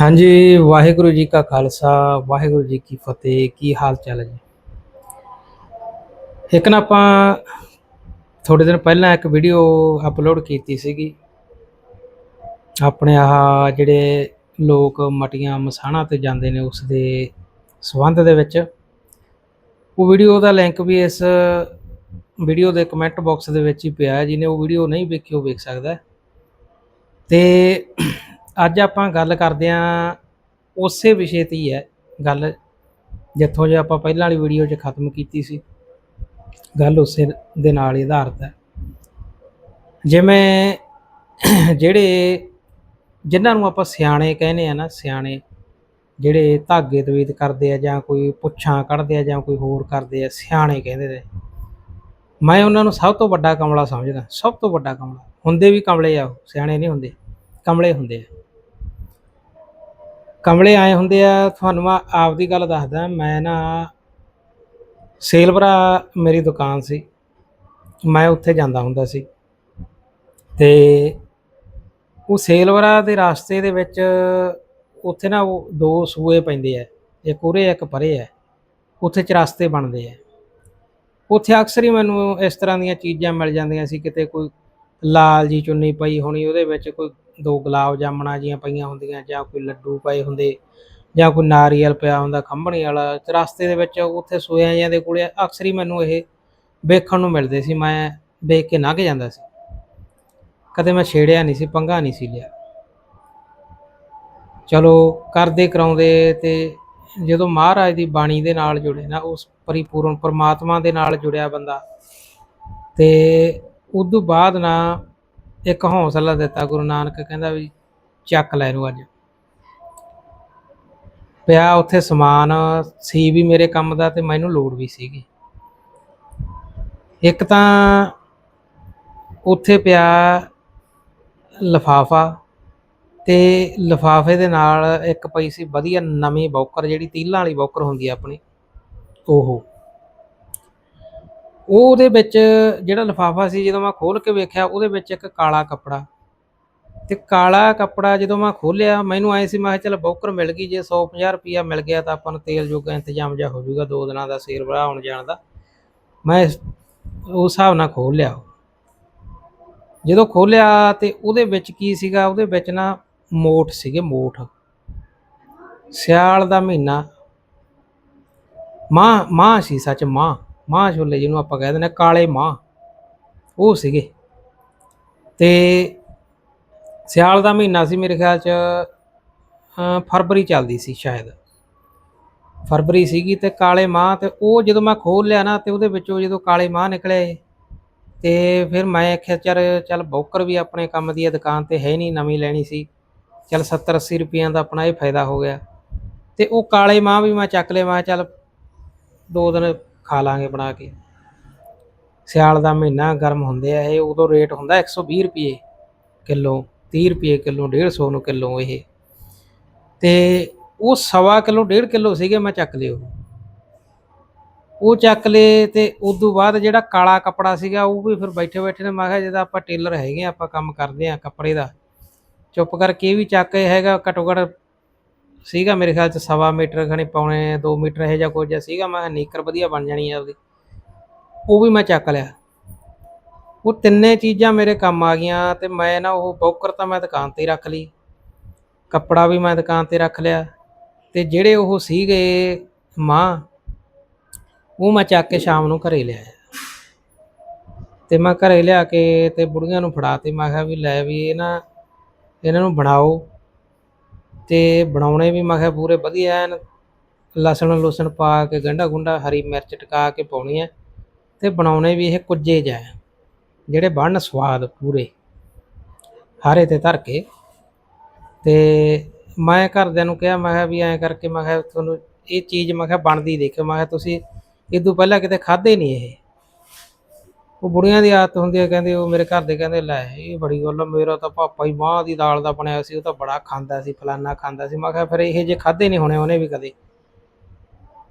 ਹਾਂਜੀ, ਵਾਹਿਗੁਰੂ ਜੀ ਕਾ ਖਾਲਸਾ, ਵਾਹਿਗੁਰੂ ਜੀ ਕੀ ਫਤਿਹ, ਕੀ ਹਾਲ ਚਾਲ ਹੈ ਜੀ? ਇੱਕ ਨਾ ਆਪਾਂ ਥੋੜੇ ਦਿਨ ਪਹਿਲਾਂ ਇੱਕ ਵੀਡੀਓ ਅਪਲੋਡ ਕੀਤੀ ਸੀਗੀ। ਆਪਣੇ ਆਹ ਜਿਹੜੇ ਲੋਕ ਮਟੀਆਂ ਮਸਾਣਾ ਤੇ ਜਾਂਦੇ ਨੇ ਉਸ ਦੇ ਸਬੰਧ ਦੇ ਵਿੱਚ। ਉਹ ਵੀਡੀਓ ਦਾ ਲਿੰਕ ਵੀ ਇਸ ਵੀਡੀਓ ਦੇ ਕਮੈਂਟ ਬਾਕਸ ਦੇ ਵਿੱਚ ਹੀ ਪਿਆ ਹੈ। ਜਿਹਨੇ ਉਹ ਵੀਡੀਓ ਨਹੀਂ ਵੇਖੀ, ਉਹ ਵੇਖ ਸਕਦਾ ਹੈ। ਤੇ ਅੱਜ ਆਪਾਂ ਗੱਲ ਕਰਦੇ ਆਂ ਉਸੇ ਵਿਸ਼ੇ ਤੇ ਹੀ ਹੈ ਗੱਲ ਜਿੱਥੋਂ ਜੇ ਆਪਾਂ ਪਹਿਲਾਂ ਵਾਲੀ ਵੀਡੀਓ 'ਚ ਖਤਮ ਕੀਤੀ ਸੀ। ਗੱਲ ਉਸੇ ਦੇ ਨਾਲ ਹੀ ਆਧਾਰਿਤ ਹੈ। ਜਿਵੇਂ ਜਿਹੜੇ ਜਿਨ੍ਹਾਂ ਨੂੰ ਆਪਾਂ ਸਿਆਣੇ ਕਹਿੰਦੇ ਆ ਨਾ ਸਿਆਣੇ ਜਿਹੜੇ ਧਾਗੇ ਤਵੀਤ ਕਰਦੇ ਆ ਜਾਂ ਕੋਈ ਪੁੱਛਾਂ ਕੱਢਦੇ ਆ ਜਾਂ ਕੋਈ ਹੋਰ ਕਰਦੇ ਆ ਸਿਆਣੇ ਕਹਿੰਦੇ ਨੇ। ਮੈਂ ਉਹਨਾਂ ਨੂੰ ਸਭ ਤੋਂ ਵੱਡਾ ਕਮਲਾ ਸਮਝਦਾ ਸਭ ਤੋਂ ਵੱਡਾ ਕਮਲਾ। ਹੁੰਦੇ ਵੀ ਕਮਲੇ ਆ ਉਹ, ਸਿਆਣੇ ਨਹੀਂ ਹੁੰਦੇ ਕਮਲੇ ਹੁੰਦੇ ਆ। ਕਮਲੇ ਆਏ ਹੁੰਦੇ ਆ, ਤੁਹਾਨੂੰ ਮੈਂ ਆਪਦੀ ਗੱਲ ਦੱਸਦਾ, ਮੈਂ ਨਾ ਸੇਲਵਰਾ ਮੇਰੀ ਦੁਕਾਨ ਸੀ। ਮੈਂ ਉੱਥੇ ਜਾਂਦਾ ਹੁੰਦਾ ਸੀ। ਤੇ ਉਹ ਸੇਲਵਰਾ ਦੇ ਰਾਸਤੇ ਦੇ ਵਿੱਚ ਉੱਥੇ ਨਾ ਉਹ ਦੋ ਸੂਏ ਪੈਂਦੇ ਆ, ਇੱਕ ਉਰੇ, ਇੱਕ ਪਰੇ ਆ। ਉੱਥੇ ਚਰਸਤੇ ਬਣਦੇ ਆ। ਉੱਥੇ ਅਕਸਰ ਹੀ ਮੈਨੂੰ ਇਸ ਤਰ੍ਹਾਂ ਦੀਆਂ ਚੀਜ਼ਾਂ ਮਿਲ ਜਾਂਦੀਆਂ ਸੀ, ਕਿਤੇ ਕੋਈ ਲਾਲ ਜੀ ਚੁੰਨੀ ਪਈ ਹੋਣੀ, ਉਹਦੇ ਵਿੱਚ ਕੋਈ ਦੋ ਗੁਲਾਬ ਜਾਮਣਾ ਜੀਆਂ ਪਈਆਂ ਹੁੰਦੀਆਂ, ਜਾਂ ਕੋਈ ਲੱਡੂ ਪਏ ਹੁੰਦੇ, ਜਾਂ ਕੋਈ ਨਾਰੀਅਲ ਪਿਆ ਹੁੰਦਾ ਖੰਭਣੀ ਵਾਲਾ ਰਸਤੇ ਦੇ ਵਿੱਚ ਉੱਥੇ ਸੋਇਆ ਜਿਆਂ ਦੇ ਕੋਲੇ ਅਕਸਰ ਹੀ ਮੈਨੂੰ ਇਹ ਵੇਖਣ ਨੂੰ ਮਿਲਦੇ ਸੀ। ਮੈਂ ਵੇਖ ਕੇ ਲੰਘ ਜਾਂਦਾ ਸੀ। ਕਦੇ ਮੈਂ ਛੇੜਿਆ ਨਹੀਂ ਸੀ, ਪੰਗਾ ਨਹੀਂ ਸੀ ਲਿਆ। ਚਲੋ, ਕਰਦੇ ਕਰਾਉਂਦੇ ਤੇ ਜਦੋਂ ਮਹਾਰਾਜ ਦੀ ਬਾਣੀ ਦੇ ਨਾਲ ਜੁੜੇ ਨਾ, ਉਸ ਪਰਿਪੂਰਨ ਪਰਮਾਤਮਾ ਦੇ ਨਾਲ ਜੁੜਿਆ ਬੰਦਾ, ਤੇ ਉਦੋਂ ਬਾਅਦ ਨਾ ਇੱਕ ਹੌਸਲਾ ਦਿੱਤਾ ਗੁਰੂ ਨਾਨਕ, ਕਹਿੰਦਾ ਵੀ ਚੱਕ ਲੈ ਇਹਨੂੰ ਅੱਜ। ਪਿਆ ਉੱਥੇ ਸਮਾਨ ਸੀ ਵੀ ਮੇਰੇ ਕੰਮ ਦਾ ਤੇ ਮੈਨੂੰ ਲੋੜ ਵੀ ਸੀਗੀ। ਇੱਕ ਤਾਂ ਉੱਥੇ ਪਿਆ ਲਫਾਫਾ ਤੇ ਲਫਾਫੇ ਦੇ ਨਾਲ ਇੱਕ ਪਈ ਸੀ ਵਧੀਆ ਨਵੀਂ ਬੌਕਰ ਜਿਹੜੀ ਤੀਲਾਂ ਵਾਲੀ ਬੌਕਰ ਹੁੰਦੀ ਆ ਆਪਣੀ, ਉਹ। ਉਹ ਉਹਦੇ ਵਿੱਚ ਜਿਹੜਾ ਲਿਫਾਫਾ ਸੀ, ਜਦੋਂ ਮੈਂ ਖੋਲ ਕੇ ਵੇਖਿਆ, ਉਹਦੇ ਵਿੱਚ ਇੱਕ ਕਾਲਾ ਕੱਪੜਾ। ਤੇ ਕਾਲਾ ਕੱਪੜਾ ਜਦੋਂ ਮੈਂ ਖੋਲਿਆ ਮੈਨੂੰ ਐ ਸੀ, ਮੈਂ ਕਿਹਾ ਚੱਲ ਬੌਕਰ ਮਿਲ ਗਈ, ਜੇ 150 ਰੁਪਿਆ ਮਿਲ ਗਿਆ ਤਾਂ ਆਪਾਂ ਨੂੰ ਤੇਲ ਜੋਗਾ ਇੰਤਜ਼ਾਮ ਜਾ ਹੋ ਜਾਊਗਾ, ਦੋ ਦਿਨਾਂ ਦਾ ਸੇਲ ਭਰਾ ਆਉਣ ਜਾਣ ਦਾ। ਮੈਂ ਇਸ- ਉਸ ਹਿਸਾਬ ਨਾਲ ਖੋਲ ਲਿਆ ਉਹ। ਜਦੋਂ ਖੋਲਿਆ ਤੇ ਉਹਦੇ ਵਿੱਚ ਕੀ ਸੀਗਾ, ਉਹਦੇ ਵਿੱਚ ਨਾ ਮੋਠ ਸੀਗੇ, ਮੋਠ। ਸਿਆਲ ਦਾ ਮਹੀਨਾ। ਮਾਂ ਮਾਂ ਸੀ, ਸੱਚ ਮਾਂ। ਮਾਂ ਛੋਲੇ ਜਿਹਨੂੰ ਆਪਾਂ ਕਹਿ ਦਿੰਦੇ ਹਾਂ, ਕਾਲੇ ਮਾਂ। ਉਹ ਸੀਗੇ। ਤੇ ਸਿਆਲ ਦਾ ਮਹੀਨਾ ਸੀ ਮੇਰੇ ਖਿਆਲ ਚ ਫਰਵਰੀ ਚੱਲਦੀ ਸੀ ਸ਼ਾਇਦ। ਫਰਵਰੀ ਸੀਗੀ ਤੇ ਕਾਲੇ ਮਾਂ ਤੇ ਉਹ ਜਦੋਂ ਮੈਂ ਖੋਲ ਲਿਆ ਨਾ ਤੇ ਉਹਦੇ ਵਿੱਚੋਂ ਜਦੋਂ ਕਾਲੇ ਮਾਂ ਨਿਕਲੇ ਤੇ ਫਿਰ ਮੈਂ ਆਖਿਆ ਚੱਲ ਚੱਲ ਬੌਕਰ ਵੀ ਆਪਣੇ ਕੰਮ ਦੀ ਹੈ ਦੁਕਾਨ ਤੇ ਹੈ ਨਹੀਂ ਨਵੀਂ ਲੈਣੀ ਸੀ। ਚੱਲ 70 80 ਰੁਪਈਆਂ ਦਾ ਆਪਣਾ ਇਹ ਫਾਇਦਾ ਹੋ ਗਿਆ। ਤੇ ਉਹ ਕਾਲੇ ਮਾਂ ਵੀ ਮੈਂ ਚੱਕ ਲਿਆ ਮੈਂ ਚੱਲ ਦੋ ਦਿਨ ਖਾ ਲਾਂਗੇ ਬਣਾ ਕੇ। ਸਿਆਲ ਦਾ ਮਹੀਨਾ ਗਰਮ ਹੁੰਦੇ ਆ ਇਹ, ਉਦੋਂ ਰੇਟ ਹੁੰਦਾ 120 ਰੁਪਏ ਕਿਲੋ 30 ਰੁਪਏ ਕਿਲੋ 150 ਨੂੰ ਕਿਲੋ ਇਹ। ਤੇ ਉਹ ਸਵਾ ਕਿਲੋ 1.5 ਕਿਲੋ ਸੀਗੇ, ਮੈਂ ਚੱਕ ਲਏ ਉਹ ਚੱਕ ਲਏ ਤੇ ਉਦੋਂ ਬਾਅਦ ਜਿਹੜਾ ਕਾਲਾ ਕੱਪੜਾ ਸੀਗਾ, ਉਹ ਵੀ ਫਿਰ ਬੈਠੇ ਬੈਠੇ ਨੇ, ਮੈਂ ਕਿਹਾ ਜਿਹਦਾ ਆਪਾਂ ਟੇਲਰ ਹੈਗੇ ਆ, ਆਪਾਂ ਕੰਮ ਕਰਦੇ ਆ ਕੱਪੜੇ ਦਾ। ਚੁੱਪ ਕਰਕੇ ਇਹ ਵੀ ਚੱਕ ਹੈਗਾ, ਘੱਟੋ ਘੱਟ ਸੀਗਾ ਮੇਰੇ ਖਿਆਲ ਚ ਸਵਾ ਮੀਟਰ ਖਣੇ ਪੌਣੇ 2 ਮੀਟਰ ਇਹ ਜਾਂ ਕੁਝ ਜਿਹਾ ਸੀਗਾ, ਮੈਂ ਕਿਹਾ ਨੀਕਰ ਵਧੀਆ ਬਣ ਜਾਣੀ ਆ ਉਹਦੀ। ਉਹ ਵੀ ਮੈਂ ਚੱਕ ਲਿਆ। ਉਹ ਤਿੰਨੇ ਚੀਜ਼ਾਂ ਮੇਰੇ ਕੰਮ ਆ ਗਈਆਂ ਤੇ ਮੈਂ ਨਾ ਉਹ ਬੌਕਰ ਤਾਂ ਮੈਂ ਦੁਕਾਨ ਤੇ ਰੱਖ ਲਈ। ਕੱਪੜਾ ਵੀ ਮੈਂ ਦੁਕਾਨ ਤੇ ਰੱਖ ਲਿਆ ਤੇ ਜਿਹੜੇ ਉਹ ਸੀਗੇ ਮਾਂ, ਉਹ ਮੈਂ ਚੱਕ ਕੇ ਸ਼ਾਮ ਨੂੰ ਘਰੇ ਲਿਆਇਆ। ਤੇ ਮੈਂ ਘਰੇ ਲਿਆ ਕੇ ਤੇ ਬੁੜੀਆਂ ਨੂੰ ਫੜਾ ਤੇ ਮੈਂ ਕਿਹਾ ਵੀ ਲੈ ਵੀ ਇਹ ਨਾ, ਇਹਨਾਂ ਨੂੰ ਬਣਾਓ। ਤੇ ਬਣਾਉਣੇ ਵੀ, ਮੈਂ ਕਿਹਾ ਪੂਰੇ ਵਧੀਆ ਐਨ। ਲਸਣ ਲੁਸਣ ਪਾ ਕੇ, ਗੰਢਾ ਗੁੰਡਾ ਹਰੀ ਮਿਰਚ ਟਕਾ ਕੇ ਪਾਉਣੀ ਹੈ ਤੇ ਬਣਾਉਣੇ ਵੀ ਇਹ ਕੁੱਜੇ ਜਿਹਾ ਜਿਹੜੇ ਬਣਨ ਸਵਾਦ ਪੂਰੇ। ਹਾਰੇ ਤੇ ਧਰ ਕੇ। ਤੇ ਮੈਂ ਘਰਦਿਆਂ ਨੂੰ ਕਿਹਾ, ਮੈਂ ਕਿਹਾ ਵੀ ਐਂ ਕਰਕੇ, ਮੈਂ ਕਿਹਾ ਤੁਹਾਨੂੰ ਇਹ ਚੀਜ਼, ਮੈਂ ਕਿਹਾ ਬਣਦੀ ਦੇਖਿਓ, ਮੈਂ ਕਿਹਾ ਤੁਸੀਂ ਇਹ ਤੋਂ ਪਹਿਲਾਂ ਕਿਤੇ ਖਾਧੇ ਨਹੀਂ ਇਹ। ਉਹ ਬੁੜੀਆਂ ਦੀ ਆਦਤ ਹੁੰਦੀ ਹੈ ਕਹਿੰਦੇ ਉਹ ਮੇਰੇ ਘਰ ਦੇ ਕਹਿੰਦੇ, ਲੈ, ਇਹ ਬੜੀ ਗੱਲ ਆ, ਮੇਰਾ ਤਾਂ ਪਾਪਾ ਹੀ ਮਾਂ ਦੀ ਦਾਲ ਦਾ ਬਣਿਆ ਸੀ, ਉਹ ਤਾਂ ਬੜਾ ਖਾਂਦਾ ਸੀ, ਫਲਾਨਾ ਖਾਂਦਾ ਸੀ। ਮੈਂ ਕਿਹਾ, ਫਿਰ ਇਹ ਜੇ ਖਾਦੇ ਨਹੀਂ ਹੋਣੇ, ਉਹਨੇ ਵੀ ਕਦੇ?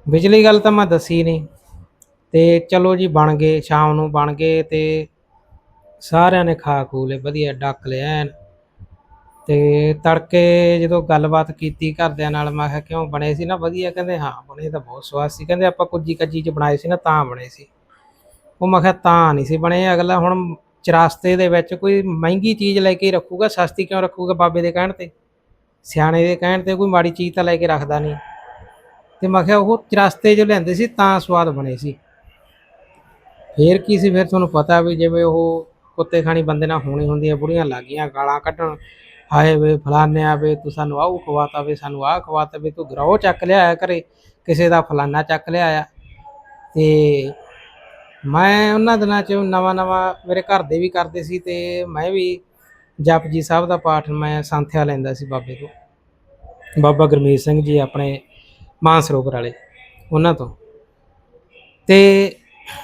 ਬਿਜਲੀ ਗੱਲ ਤਾਂ ਮੈਂ ਦੱਸੀ ਨਹੀਂ ਤੇ ਚਲੋ ਜੀ, ਬਣ ਗਏ, ਸ਼ਾਮ ਨੂੰ ਬਣ ਗਏ ਤੇ ਸਾਰਿਆਂ ਨੇ ਖਾ ਖੂ ਲਏ, ਵਧੀਆ ਡੱਕ ਲਿਆ ਐਨ। ਤੇ ਤੜਕੇ ਜਦੋਂ ਗੱਲਬਾਤ ਕੀਤੀ ਘਰਦਿਆਂ ਨਾਲ, ਮੈਂ ਕਿਹਾ, ਕਿਉਂ ਬਣੇ ਸੀ? ਨਾ, ਵਧੀਆ, ਕਹਿੰਦੇ, ਹਾਂ, ਬਣੇ ਤਾਂ ਬਹੁਤ ਸਵਾਦ ਸੀ। ਕਹਿੰਦੇ, ਆਪਾਂ ਕੁੱਜੀ ਕੱਜੀ ਚ ਬਣਾਏ ਸੀ ਨਾ, ਤਾਂ ਬਣੇ ਸੀ। ਉਹ ਮੈਂ ਕਿਹਾ ਤਾਂ ਨਹੀਂ ਸੀ ਬਣੇ, ਅਗਲਾ ਹੁਣ ਚਰਾਸਤੇ ਦੇ ਵਿੱਚ ਕੋਈ ਮਹਿੰਗੀ ਚੀਜ਼ ਲੈ ਕੇ ਰੱਖੂਗਾ, ਸਸਤੀ ਕਿਉਂ ਰੱਖੂਗਾ ਬਾਬੇ ਦੇ ਕਹਿਣ ਤੇ? ਸਿਆਣੇ ਦੇ ਕਹਿਣ ਤੇ ਕੋਈ ਮਾੜੀ ਚੀਜ਼ ਤਾਂ ਲੈ ਕੇ ਰੱਖਦਾ ਨਹੀਂ। ਤੇ ਮੈਂ ਕਿਹਾ ਉਹ ਚਰਾਸਤੇ ਜੋ ਲੈਂਦੇ ਸੀ ਤਾਂ ਸਵਾਦ ਬਣੇ ਸੀ। ਫੇਰ ਕੀ ਸੀ, ਫਿਰ ਤੁਹਾਨੂੰ ਪਤਾ ਵੀ ਜਿਵੇਂ ਉਹ ਕੁੱਤੇ ਖਾਣੀ ਬੰਦੇ ਨਾਲ ਹੋਣੀ ਹੁੰਦੀ ਹੈ ਬੁੜੀਆਂ ਲੱਗੀਆਂ, ਗਾਲਾਂ ਕੱਢਣ, ਹਾਏ ਵੇ ਫਲਾਨਿਆ ਵੇ, ਤੂੰ ਸਾਨੂੰ ਆਹ ਖਵਾਤਾ ਵੇ, ਸਾਨੂੰ ਆਹ ਖਵਾਤਾ ਵੇ, ਤੂੰ ਗਰੋ ਚੱਕ ਲਿਆਇਆ ਘਰੇ ਕਿਸੇ ਦਾ ਫਲਾਨਾ ਚੱਕ ਲਿਆਇਆ। ਤੇ ਮੈਂ ਉਹਨਾਂ ਦਿਨਾਂ 'ਚ ਨਵਾਂ ਨਵਾਂ ਮੇਰੇ ਘਰ ਦੇ ਵੀ ਕਰਦੇ ਸੀ ਤੇ ਮੈਂ ਵੀ ਜਪਜੀ ਸਾਹਿਬ ਦਾ ਪਾਠ ਮੈਂ ਸੰਥਿਆ ਲੈਂਦਾ ਸੀ ਬਾਬੇ ਤੋਂ ਬਾਬਾ ਗੁਰਮੀਤ ਸਿੰਘ ਜੀ ਆਪਣੇ ਮਾਨਸਰੋਵਰ ਵਾਲੇ, ਉਹਨਾਂ ਤੋਂ। ਤੇ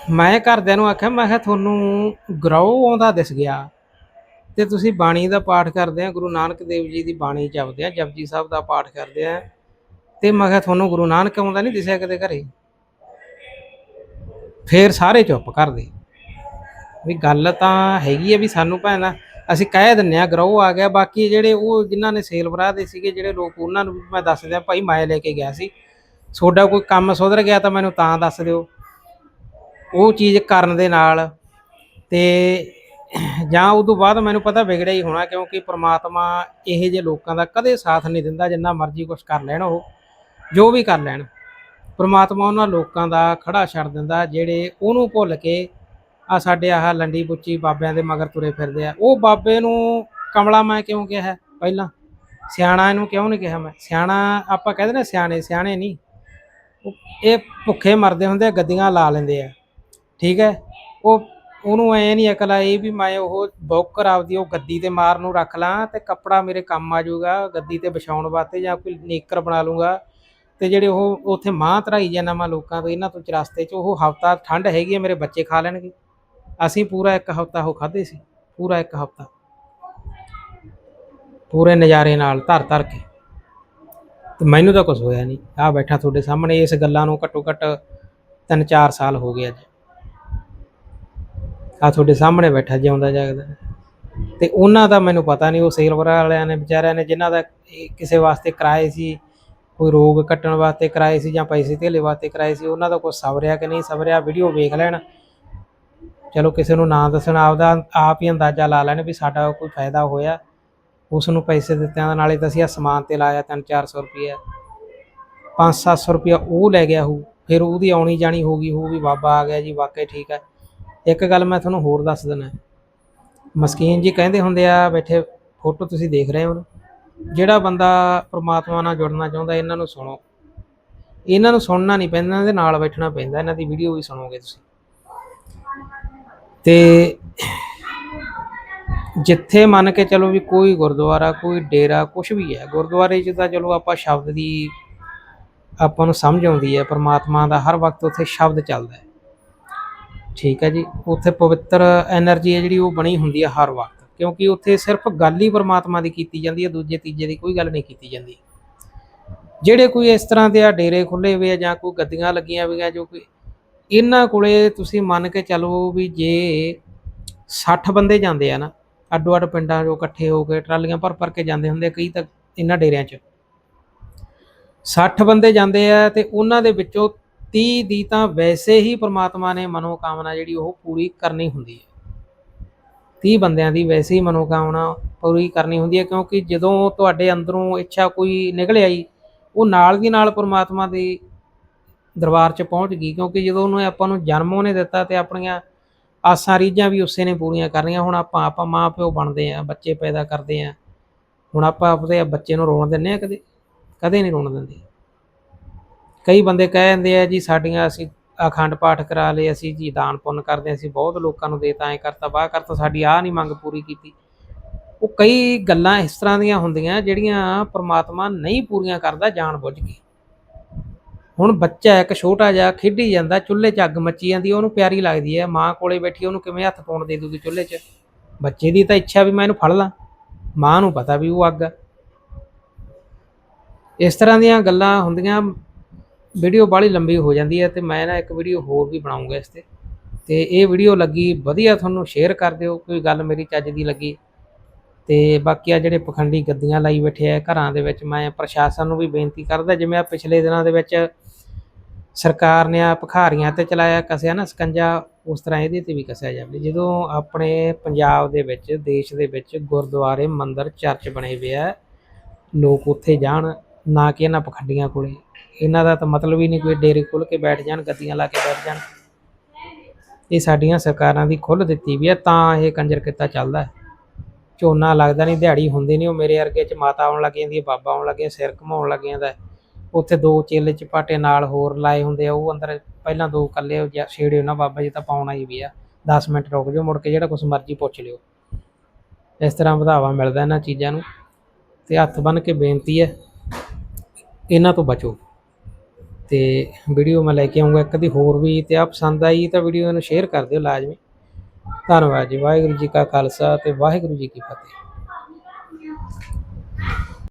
ਮੈਂ ਘਰਦਿਆਂ ਨੂੰ ਆਖਿਆ, ਮੈਂ ਕਿਹਾ ਤੁਹਾਨੂੰ ਗਰੋ ਆਉਂਦਾ ਦਿਸ ਗਿਆ। ਤੇ ਤੁਸੀਂ ਬਾਣੀ ਦਾ ਪਾਠ ਕਰਦੇ ਆ, ਗੁਰੂ ਨਾਨਕ ਦੇਵ ਜੀ ਦੀ ਬਾਣੀ ਜਪਦੇ ਆ, ਜਪਜੀ ਸਾਹਿਬ ਦਾ ਪਾਠ ਕਰਦੇ ਆ। ਤੇ ਮੈਂ ਕਿਹਾ ਤੁਹਾਨੂੰ ਗੁਰੂ ਨਾਨਕ ਆਉਂਦਾ ਨਹੀਂ ਦਿਸਿਆ ਕਦੇ ਘਰੇ? ਫੇਰ ਸਾਰੇ ਚੁੱਪ ਕਰਦੇ ਵੀ ਗੱਲ ਤਾਂ ਹੈਗੀ ਆ ਵੀ ਸਾਨੂੰ ਭੈਣਾ, ਅਸੀਂ ਕਹਿ ਦਿੰਨੇ ਆ ਗਰੋ ਆ ਗਿਆ, ਬਾਕੀ ਜਿਹੜੇ ਉਹ ਜਿਨ੍ਹਾਂ ਨੇ ਸੇਲ ਭਰਾ ਦੇ ਸੀਗੇ, ਜਿਹੜੇ ਲੋਕ ਉਹਨਾਂ ਨੂੰ ਵੀ ਮੈਂ ਦੱਸ ਦਿਆਂ, ਭਾਈ ਮੈਂ ਲੈ ਕੇ ਗਿਆ ਸੀ। ਤੁਹਾਡਾ ਕੋਈ ਕੰਮ ਸੁਧਰ ਗਿਆ ਤਾਂ ਮੈਨੂੰ ਤਾਂ ਦੱਸ ਦਿਓ। ਉਹ ਚੀਜ਼ ਕਰਨ ਦੇ ਨਾਲ ਤੇ ਜਾਂ ਉਦੋਂ ਬਾਅਦ ਮੈਨੂੰ ਪਤਾ ਵਿਗੜਿਆ ਹੀ ਹੋਣਾ, ਕਿਉਂਕਿ ਪ੍ਰਮਾਤਮਾ ਇਹੋ ਜਿਹੇ ਲੋਕਾਂ ਦਾ ਕਦੇ ਸਾਥ ਨਹੀਂ ਦਿੰਦਾ, ਜਿੰਨਾ ਮਰਜ਼ੀ ਕੁਝ ਕਰ ਲੈਣ ਉਹ, ਜੋ ਵੀ ਕਰ ਲੈਣ। ਪ੍ਰਮਾਤਮਾ ਉਹਨਾਂ ਲੋਕਾਂ ਦਾ ਖੜਾ ਛੱਡ ਦਿੰਦਾ, ਜਿਹੜੇ ਉਹਨੂੰ ਭੁੱਲ ਕੇ ਆ ਸਾਡੇ ਆਹ ਲੰਡੀ ਬੁੱਚੀ ਬਾਬਿਆਂ ਦੇ ਮਗਰ ਤੁਰੇ ਫਿਰਦੇ ਆ। ਉਹ ਬਾਬੇ ਨੂੰ ਕਮਲਾ ਮੈਂ ਕਿਉਂ ਕਿਹਾ? ਹੈ ਪਹਿਲਾਂ ਸਿਆਣਾ ਇਹਨੂੰ ਕਿਉਂ ਨਹੀਂ ਕਿਹਾ ਮੈਂ? ਸਿਆਣਾ ਆਪਾਂ ਕਹਿੰਦੇ ਨਾ ਸਿਆਣੇ ਸਿਆਣੇ ਨਹੀਂ। ਉਹ- ਇਹ ਭੁੱਖੇ ਮਰਦੇ ਹੁੰਦੇ ਗੱਦੀਆਂ ਲਾ ਲੈਂਦੇ ਆ। ਠੀਕ ਹੈ? ਉਹ ਉਹਨੂੰ ਐ ਨਹੀਂ ਅਕਲ ਆਈ ਵੀ ਮੈਂ ਉਹ ਬੌਕਰ ਆਪਦੀ ਉਹ ਗੱਦੀ ਤੇ ਮਾਰ ਨੂੰ ਰੱਖ ਲਾਂ ਤੇ ਕੱਪੜਾ ਮੇਰੇ ਕੰਮ ਆ ਜਾਊਗਾ, ਗੱਦੀ ਤੇ ਵਿਛਾਉਣ ਵਾਸਤੇ ਜਾਂ ਕੋਈ ਨੀਕਰ ਬਣਾ ਲੂੰਗਾ ਤੇ ਜਿਹੜੇ ਉਹ ਉੱਥੇ ਮਾਂ ਧਰਾਈ ਜਾਂਦਾ ਮੈਂ ਲੋਕਾਂ ਤੋਂ ਇਹਨਾਂ ਤੋਂ ਚਰਸਤੇ ਚ, ਉਹ ਹਫਤਾ ਠੰਡ ਹੈਗੀ ਹੈ ਮੇਰੇ ਬੱਚੇ ਖਾ ਲੈਣਗੇ। ਅਸੀਂ ਪੂਰਾ ਇੱਕ ਹਫਤਾ ਉਹ ਖਾਦੇ ਸੀ, ਪੂਰਾ ਇੱਕ ਹਫਤਾ। ਪੂਰੇ ਨਜ਼ਾਰੇ ਨਾਲ ਧਰ ਧਰ ਕੇ। ਤੇ ਮੈਨੂੰ ਤਾਂ ਕੁਝ ਹੋਇਆ ਨਹੀਂ ਆ ਬੈਠਾ ਤੁਹਾਡੇ ਸਾਹਮਣੇ, ਇਸ ਗੱਲਾਂ ਨੂੰ ਘੱਟੋ ਘੱਟ 3-4 ਸਾਲ ਹੋ ਗਏ ਅੱਜ। ਆ ਤੁਹਾਡੇ ਸਾਹਮਣੇ ਬੈਠਾ, ਜਿਉਂਦਾ ਜਾਗਦਾ। ਤੇ ਉਹਨਾਂ ਦਾ ਮੈਨੂੰ ਪਤਾ ਨਹੀਂ ਉਹ ਸੇਲਵਰ ਵਾਲਿਆਂ ਨੇ, ਵਿਚਾਰਿਆਂ ਨੇ, ਜਿਨ੍ਹਾਂ ਦਾ ਕਿਸੇ ਵਾਸਤੇ ਕਿਰਾਏ ਸੀ ਕੋਈ ਰੋਗ ਕੱਟਣ ਵਾਸਤੇ ਕਿਰਾਏ ਸੀ ਜਾਂ ਪੈਸੇ ਧੇਲੇ ਵਾਸਤੇ ਕਿਰਾਏ ਸੀ, ਉਹਨਾਂ ਦਾ ਕੁਝ ਸਵਰਿਆ ਕਿ ਨਹੀਂ, ਸਵਰਿਆ ਵੀਡੀਓ ਵੇਖ ਲੈਣ। ਚਲੋ ਕਿਸੇ ਨੂੰ ਨਾ ਦੱਸਣ, ਆਪਦਾ ਆਪ ਹੀ ਅੰਦਾਜ਼ਾ ਲਾ ਲੈਣ ਵੀ ਸਾਡਾ ਕੋਈ ਫਾਇਦਾ ਹੋਇਆ। ਉਸ ਨੂੰ ਪੈਸੇ ਦਿੱਤਿਆਂ ਦਾ ਨਾਲੇ ਤਾਂ ਅਸੀਂ ਆ ਸਮਾਨ ਤੇ ਲਾਇਆ 3-400 ਰੁਪਏ 5-700 ਰੁਪਏ ਉਹ ਲੈ ਗਿਆ ਹੋ ਫਿਰ ਉਹਦੀ ਆਉਣੀ ਜਾਣੀ ਹੋ ਗਈ ਹੋ ਵੀ ਬਾਬਾ ਆ ਗਿਆ ਜੀ, ਵਾਕਈ ਠੀਕ ਹੈ। ਇੱਕ ਗੱਲ ਮੈਂ ਤੁਹਾਨੂੰ ਹੋਰ ਦੱਸ ਦਿੰਦਾ। ਮਸਕੀਨ ਜੀ ਕਹਿੰਦੇ ਹੁੰਦੇ ਆ, ਬੈਠੇ ਫੋਟੋ ਤੁਸੀਂ ਦੇਖ ਰਹੇ ਹੋ। ਜਿਹੜਾ ਬੰਦਾ ਪ੍ਰਮਾਤਮਾ ਨਾਲ ਜੁੜਨਾ ਚਾਹੁੰਦਾ, ਇਹਨਾਂ ਨੂੰ ਸੁਣੋ। ਇਹਨਾਂ ਨੂੰ ਸੁਣਨਾ ਨਹੀਂ ਪੈਂਦਾ, ਇਹਨਾਂ ਦੇ ਨਾਲ ਬੈਠਣਾ ਪੈਂਦਾ, ਇਹਨਾਂ ਦੀ ਵੀਡੀਓ ਵੀ ਸੁਣੋਗੇ ਤੁਸੀਂ। ਤੇ ਜਿੱਥੇ ਮੰਨ ਕੇ ਚਲੋ ਵੀ ਕੋਈ ਗੁਰਦੁਆਰਾ, ਕੋਈ ਡੇਰਾ ਕੁਝ ਵੀ ਹੈ, ਗੁਰਦੁਆਰੇ 'ਚ ਤਾਂ ਚਲੋ ਆਪਾਂ ਸ਼ਬਦ ਦੀ ਆਪਾਂ ਨੂੰ ਸਮਝ ਆਉਂਦੀ ਹੈ, ਪਰਮਾਤਮਾ ਦਾ ਹਰ ਵਕਤ ਉੱਥੇ ਸ਼ਬਦ ਚੱਲਦਾ ਠੀਕ ਹੈ ਜੀ, ਉੱਥੇ ਪਵਿੱਤਰ એનર્ਜੀ ਹੈ ਜਿਹੜੀ ਉਹ ਬਣੀ ਹੁੰਦੀ ਹੈ ਹਰ ਵਕਤ। ਕਿਉਂਕਿ ਉੱਥੇ ਸਿਰਫ ਗੱਲ ਹੀ ਪਰਮਾਤਮਾ ਦੀ ਕੀਤੀ ਜਾਂਦੀ ਹੈ, ਦੂਜੇ ਤੀਜੇ ਦੀ ਕੋਈ ਗੱਲ ਨਹੀਂ ਕੀਤੀ ਜਾਂਦੀ। ਜਿਹੜੇ ਕੋਈ ਇਸ ਤਰ੍ਹਾਂ ਦੇ ਆ ਡੇਰੇ ਖੁੱਲੇ ਹੋਏ ਆ ਜਾਂ ਕੋਈ ਗੱਦੀਆਂ ਲੱਗੀਆਂ ਹੋਈਆਂ ਜੋ ਕੋਈ ਇਹਨਾਂ ਕੋਲੇ ਤੁਸੀਂ ਮੰਨ ਕੇ ਚੱਲੋ ਵੀ ਜੇ 60 ਬੰਦੇ ਜਾਂਦੇ ਆ ਨਾ ਅੱਡੋ ਅੱਡ ਪਿੰਡਾਂ ਜੋ ਇਕੱਠੇ ਹੋ ਕੇ ਟਰਾਲੀਆਂ ਭਰ ਭਰ ਕੇ ਜਾਂਦੇ ਹੁੰਦੇ ਕਈ ਤਾਂ ਇਹਨਾਂ ਡੇਰਿਆਂ 'ਚ। 60 ਬੰਦੇ ਜਾਂਦੇ ਆ ਤੇ ਉਹਨਾਂ ਦੇ ਵਿੱਚੋਂ 30 ਦੀ ਤਾਂ ਵੈਸੇ ਹੀ ਪ੍ਰਮਾਤਮਾ ਨੇ ਮਨੋਕਾਮਨਾ ਜਿਹੜੀ ਉਹ ਪੂਰੀ ਕਰਨੀ ਹੁੰਦੀ ਹੈ। 30 ਬੰਦਿਆਂ ਦੀ ਵੈਸੇ ਹੀ ਮਨੋਕਾਮਨਾ ਪੂਰੀ ਕਰਨੀ ਹੁੰਦੀ ਹੈ, ਕਿਉਂਕਿ ਜਦੋਂ ਤੁਹਾਡੇ ਅੰਦਰੋਂ ਇੱਛਾ ਕੋਈ ਨਿਕਲ ਆਈ, ਉਹ ਨਾਲ ਦੀ ਨਾਲ ਪਰਮਾਤਮਾ ਦੇ ਦਰਬਾਰ 'ਚ ਪਹੁੰਚ ਗਈ, ਕਿਉਂਕਿ ਜਦੋਂ ਉਹਨੇ ਆਪਾਂ ਨੂੰ ਜਨਮ ਉਹਨੇ ਦਿੱਤਾ ਤੇ ਆਪਣੀਆਂ ਆਸਾਂ ਰੀਝਾਂ ਵੀ ਉਸੇ ਨੇ ਪੂਰੀਆਂ ਕਰਨੀਆਂ, ਹੁਣ ਆਪਾਂ ਆਪਾਂ ਮਾਂ ਪਿਓ ਬਣਦੇ ਆ ਬੱਚੇ ਪੈਦਾ ਕਰਦੇ ਆ ਹੁਣ ਆਪਾਂ ਆਪਦੇ ਬੱਚੇ ਨੂੰ ਰੋਣ ਦਿੰਨੇ ਆ ਕਦੇ ਕਦੇ ਨਹੀਂ ਰੋਣ ਦਿੰਦੇ। ਕਈ ਬੰਦੇ ਕਹਿ ਜਾਂਦੇ ਆ ਜੀ, ਸਾਡੀਆਂ ਅਸੀਂ ਅਖੰਡ ਪਾਠ ਕਰਾ ਲਏ, ਅਸੀਂ ਜੀ ਦਾਨ ਪੁੰਨ ਕਰਦੇ ਅਸੀਂ ਬਹੁਤ ਲੋਕਾਂ ਨੂੰ ਦੇਤਾ, ਐ ਕਰਤਾ ਵਾਹ ਕਰਤਾ, ਸਾਡੀ ਆਹ ਨਹੀਂ ਮੰਗ ਪੂਰੀ ਕੀਤੀ। ਉਹ ਕਈ ਗੱਲਾਂ ਇਸ ਤਰ੍ਹਾਂ ਦੀਆਂ ਹੁੰਦੀਆਂ ਜਿਹੜੀਆਂ ਪ੍ਰਮਾਤਮਾ ਨਹੀਂ ਪੂਰੀਆਂ ਕਰਦਾ, ਜਾਣ ਬੁੱਝ ਕੇ। ਹੁਣ ਬੱਚਾ ਇੱਕ ਛੋਟਾ ਜਿਹਾ ਖੇਡੀ ਜਾਂਦਾ, ਚੁੱਲ੍ਹੇ 'ਚ ਅੱਗ ਮੱਚੀ ਜਾਂਦੀ, ਉਹਨੂੰ ਪਿਆਰੀ ਲੱਗਦੀ ਹੈ, ਮਾਂ ਕੋਲੇ ਬੈਠੀ ਉਹਨੂੰ ਕਿਵੇਂ ਹੱਥ ਪਾਉਣ ਦੇ ਦੂਗੀ ਚੁੱਲ੍ਹੇ 'ਚ? ਬੱਚੇ ਦੀ ਤਾਂ ਇੱਛਾ ਵੀ ਮੈਂ ਇਹਨੂੰ ਫੜ ਲਾਂ, ਮਾਂ ਨੂੰ ਪਤਾ ਵੀ ਉਹ ਅੱਗ। ਆ ਇਸ ਤਰ੍ਹਾਂ ਦੀਆਂ ਗੱਲਾਂ ਹੁੰਦੀਆਂ ਵੀਡੀਓ ਬਾਹਲੀ ਲੰਬੀ ਹੋ ਜਾਂਦੀ ਹੈ ਤੇ ਮੈਂ ਨਾ ਇੱਕ ਵੀਡੀਓ ਹੋਰ ਵੀ ਬਣਾਉਂਗਾ ਇਸ ਤੇ। ਤੇ ਇਹ ਵੀਡੀਓ ਲੱਗੀ, ਵਧੀਆ ਤੁਹਾਨੂੰ ਸ਼ੇਅਰ ਕਰ ਦਿਓ, ਕੋਈ ਗੱਲ ਮੇਰੀ ਚੱਜ ਦੀ ਲੱਗੀ। ਤੇ ਬਾਕੀ ਆ ਜਿਹੜੇ ਪਖੰਡੀ ਗੱਦੀਆਂ ਲਾਈ ਬੈਠੇ ਆ ਘਰਾਂ ਦੇ ਵਿੱਚ, ਮੈਂ ਪ੍ਰਸ਼ਾਸਨ ਨੂੰ ਵੀ ਬੇਨਤੀ ਕਰਦਾ, ਜਿਵੇਂ ਆ ਪਿਛਲੇ ਦਿਨਾਂ ਦੇ ਵਿੱਚ ਸਰਕਾਰ ਨੇ ਆ ਭਖਾਰੀਆਂ ਤੇ ਚਲਾਇਆ ਕਸਿਆ ਨਾ ਸਕੰਜਾ, ਉਸ ਤਰ੍ਹਾਂ ਇਹਦੇ ਤੇ ਵੀ ਕਸਿਆ ਜਾਵੇ। ਜਦੋਂ ਆਪਣੇ ਪੰਜਾਬ ਦੇ ਵਿੱਚ, ਦੇਸ਼ ਦੇ ਵਿੱਚ ਗੁਰਦੁਆਰੇ, ਮੰਦਿਰ, ਚਰਚ ਬਣੇ ਹੋਏ ਆ, ਲੋਕ ਉੱਥੇ ਜਾਣ, ਨਾ ਕਿ ਇਹਨਾਂ ਪਖੰਡੀਆਂ ਕੋਲੇ। ਇਹਨਾਂ ਦਾ ਤਾਂ ਮਤਲਬ ਹੀ ਨਹੀਂ ਕੋਈ ਡੇਰੇ ਖੁੱਲ ਕੇ ਬੈਠ ਜਾਣ ਗੱਦੀਆਂ ਲਾ ਕੇ ਬੈਠ ਜਾਣ। ਇਹ ਸਾਡੀਆਂ ਸਰਕਾਰਾਂ ਦੀ ਖੁੱਲ੍ਹ ਦਿੱਤੀ ਵੀ ਹੈ ਤਾਂ ਇਹ ਕੰਜਰ ਕਿੱਤਾ ਚੱਲਦਾ ਹੈ। ਝੋਨਾ ਲੱਗਦਾ ਨਹੀਂ, ਦਿਹਾੜੀ ਹੁੰਦੀ ਨਹੀਂ, ਉਹ ਮੇਰੇ ਵਰਗੇ ਚ ਮਾਤਾ ਆਉਣ ਲੱਗ ਜਾਂਦੀ ਹੈ, ਬਾਬਾ ਆਉਣ ਲੱਗ ਗਿਆ ਸਿਰ ਘਮਾਉਣ ਲੱਗ ਜਾਂਦਾ ਉੱਥੇ ਦੋ ਚੇਲੇ ਚਪਾਟੇ ਨਾਲ ਹੋਰ ਲਾਏ ਹੁੰਦੇ ਆ, ਉਹ ਅੰਦਰ ਪਹਿਲਾਂ ਦੋ ਕੱਲੇ ਛੇੜੇ ਉਹਨਾਂ ਬਾਬਾ ਜੀ ਤਾਂ ਪਾਉਣਾ ਹੀ ਵੀ ਆ। 10 ਮਿੰਟ ਰੁਕ ਜਾਓ, ਮੁੜ ਕੇ ਜਿਹੜਾ ਕੁਛ ਮਰਜ਼ੀ ਪੁੱਛ ਲਿਓ। ਇਸ ਤਰ੍ਹਾਂ ਵਧਾਵਾ ਮਿਲਦਾ ਇਹਨਾਂ ਚੀਜ਼ਾਂ ਨੂੰ, ਤੇ ਹੱਥ ਬੰਨ ਕੇ ਬੇਨਤੀ ਹੈ, ਇਹਨਾਂ ਤੋਂ ਬਚੋ। ਤੇ ਵੀਡੀਓ ਮੈਂ ਲੈ ਕੇ ਆਉਂਗਾ ਇੱਕ ਹੋਰ ਵੀ, ਤੇ ਆ ਪਸੰਦ ਆਈ ਤਾਂ ਵੀਡੀਓ ਨੂੰ ਸ਼ੇਅਰ ਕਰ ਦਿਓ ਲਾਜ਼ਮੀ। ਧੰਨਵਾਦ ਜੀ, ਵਾਹਿਗੁਰੂ ਜੀ ਕਾ ਖਾਲਸਾ ਤੇ ਵਾਹਿਗੁਰੂ ਜੀ ਕੀ ਫਤਿਹ।